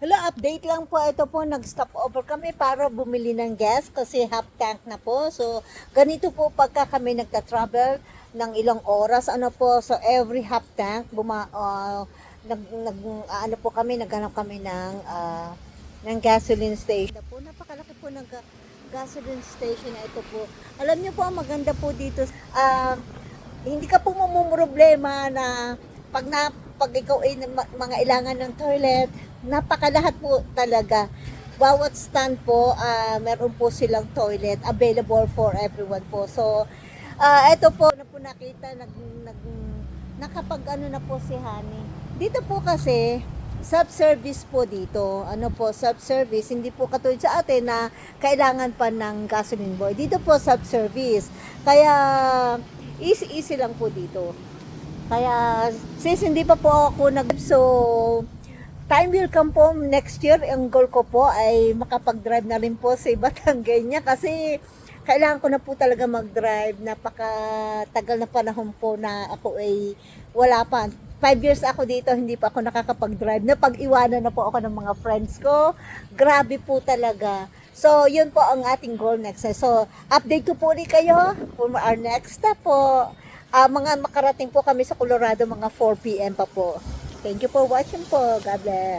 Hello, update lang po. Ito po, nag-stop over kami para bumili ng gas kasi half tank na po. So, ganito po pagka kami nagta-travel ng ilang oras. Ano po, so every half tank, buma, ah, nag, nag, ah, ano po kami, naghanap kami ng, ah, ng gasoline station. Po, napakalaki po ng ga- gasoline station na ito po. Alam niyo po, maganda po dito, ah, hindi ka po mamumroblema na pag na pag ikaw ay mga ilangan ng toilet, napakalahat po talaga. Bawat stand po, ah, meron po silang toilet available for everyone po. So, ah, ito po na po nakita nag, nag nakapag ano na po si Honey. Dito po kasi self-service po dito. Ano po, self-service. Hindi po katulad sa atin na kailangan pa ng gasoline boy. Dito po self-service. Kaya easy-easy lang po dito. Kaya since hindi pa po ako nag so time will come po next year ang goal ko po ay makapag-drive na rin po sa Batanggenya kasi kailangan ko na po talaga mag-drive napaka tagal na panahon po na ako ay wala pa Five years ako dito, hindi pa ako nakakapag-drive. Napag-iwanan na po ako ng mga friends ko. Grabe po talaga. So, yun po ang ating goal next. So, update ko po ulit kayo for our next step po. Ah, mga makarating po kami sa Colorado mga 4 p.m. pa po. Thank you for watching po. God bless.